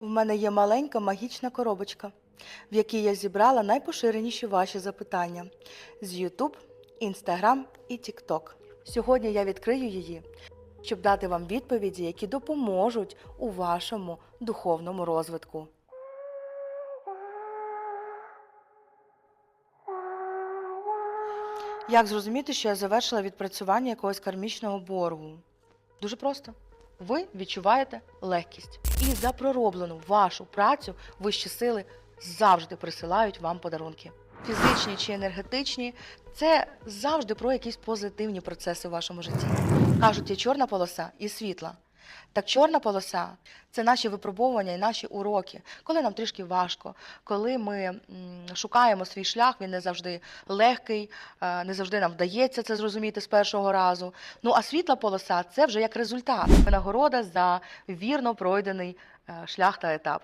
В мене є маленька магічна коробочка, в якій я зібрала найпоширеніші ваші запитання з YouTube, Instagram і TikTok. Сьогодні я відкрию її, щоб дати вам відповіді, які допоможуть у вашому духовному розвитку. Як зрозуміти, що я завершила відпрацювання якогось кармічного боргу? Дуже просто. Ви відчуваєте легкість. І за пророблену вашу працю вищі сили завжди присилають вам подарунки. Фізичні чи енергетичні це завжди про якісь позитивні процеси в вашому житті. Кажуть, є чорна полоса і світла. Так чорна полоса це наші випробування і наші уроки, коли нам трішки важко, коли ми шукаємо свій шлях, він не завжди легкий, е, не завжди нам вдається це зрозуміти з першого разу. Ну а світла полоса це вже як результат, нагорода за вірно пройдений е, шлях та етап.